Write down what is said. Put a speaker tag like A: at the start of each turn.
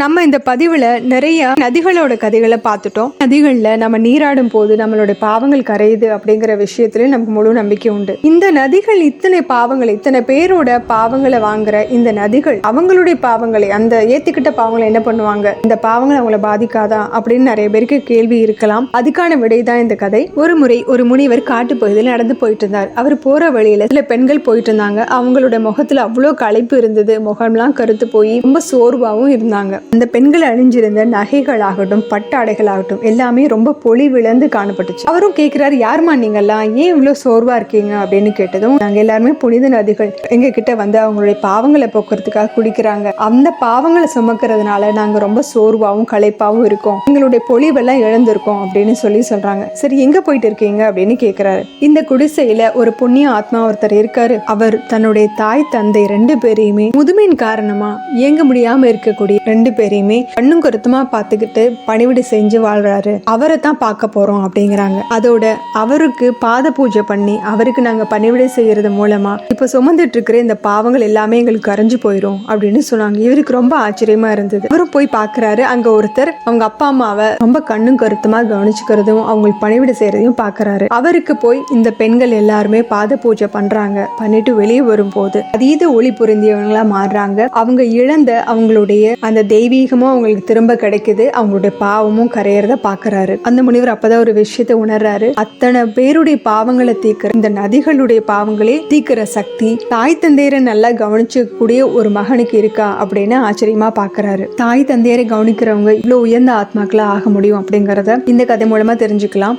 A: நம்ம இந்த பதிவுல நிறைய நதிகளோட கதைகளை பார்த்துட்டோம். நதிகள்ல நம்ம நீராடும் போது நம்மளோட பாவங்கள் கரையுது அப்படிங்கிற விஷயத்துல நமக்கு முழு நம்பிக்கை உண்டு. இந்த நதிகள் இத்தனை பாவங்களை இத்தனை பேரோட பாவங்களை வாங்குற இந்த நதிகள் அவங்களுடைய பாவங்களை அந்த ஏத்திக்கிட்ட பாவங்களை என்ன பண்ணுவாங்க? இந்த பாவங்கள் அவங்கள பாதிக்காதா? அப்படின்னு நிறைய பேருக்கு கேள்வி இருக்கலாம். அதுக்கான விடை தான் இந்த கதை. ஒரு முறை ஒரு முனிவர் காட்டு பகுதியில் நடந்து போயிட்டு இருந்தார். அவர் போற வழியில சில பெண்கள் போயிட்டு இருந்தாங்க. அவங்களோட முகத்துல அவ்வளோ களைப்பு இருந்தது. முகம்லாம் கருத்து போய் ரொம்ப சோர்வாகவும் இருந்தாங்க. அந்த பெண்கள் அழிஞ்சிருந்த நகைகளாகட்டும் பட்டாடைகளாகட்டும் எல்லாமே ரொம்ப பொலிவிழந்து காணப்பட்டுச்சு. அவரும் கேட்கிறாரு யாருமா நீங்கெல்லாம்? ஏன் இவ்வளோ சோர்வா இருக்கீங்க? அப்படின்னு கேட்டதும் நாங்க எல்லாருமே புனித நதிகள் எங்க கிட்ட வந்து அவங்களுடைய பாவங்களை போக்குறதுக்காக குடிக்கிறாங்க. அந்த பாவங்களை சுமக்கிறதுனால நாங்க ரொம்ப சோர்வாகவும் களைப்பாகவும் இருக்கோம். எங்களுடைய பொலிவெல்லாம் இழந்திருக்கோம் அப்படின்னு சொல்லி சொல்றாங்க. சரி எங்க போயிட்டு இருக்கீங்க? அப்படின்னு கேட்கிறாரு இந்த குடிசையில ஒரு புண்ணிய ஆத்மா ஒருத்தர் இருக்காரு. அவர் தன்னுடைய தாய் தந்தை ரெண்டு பேரையுமே முதுமையின் காரணமா இயங்க முடியாம இருக்கக்கூடிய ரெண்டு பேரையுமே கண்ணும் கருத்துமா பார்த்துக்கிட்டு பணிவிடை செஞ்சு வாழ்றாரு. அவரை தான் பார்க்க போறோம் அப்படிங்கிறாங்க. அதோட அவருக்கு பாத பூஜை பண்ணி அவருக்கு நாங்க பணிவிடை செய்யறது மூலமா இப்ப சுமந்துட்டு இருக்கிற இந்த பாவங்கள் எல்லாமே எங்களுக்கு கரைஞ்சு போயிடும் அப்படின்னு சொன்னாங்க. இவருக்கு ரொம்ப ஆச்சரியமா இருந்தது. அவரும் போய் பாக்குறாரு அங்க ஒருத்தர் அவங்க அப்பா அம்மாவை ரொம்ப கண்ணும் கருத்துமா கவனிச்சுக்கிறதும் அவங்களுக்கு பணிவிடை செய்யறதையும் பாக்குறாரு அவருக்கு போய் இந்த பெண்கள் எல்லாருமே பாத பூஜை பண்றாங்க. பண்ணிட்டு வெளியே வரும்போது அதீத ஒளி பொருந்தியவங்களா மாறுறாங்க. அவங்க இழந்த அவங்களுடைய அந்த தெய்வ தெய்வீகமும் அவங்களுக்கு திரும்ப கிடைக்குது. அவங்களுடைய பாவமும் கரையறத பாக்குறாரு அந்த முனிவர் அப்பதான் ஒரு விஷயத்தை உணர்றாரு. அத்தனை பேருடைய பாவங்களை தீக்கிற இந்த நதிகளுடைய பாவங்களே தீக்கிற சக்தி தாய் தந்தையரை நல்லா கவனிச்சக்கூடிய ஒரு மகனுக்கு இருக்கா அப்படின்னு ஆச்சரியமா பாக்குறாரு தாய் தந்தையரை கவனிக்கிறவங்க இவ்வளவு உயர்ந்த ஆத்மாக்களா ஆக முடியும் அப்படிங்கறத இந்த கதை மூலமா தெரிஞ்சுக்கலாம்.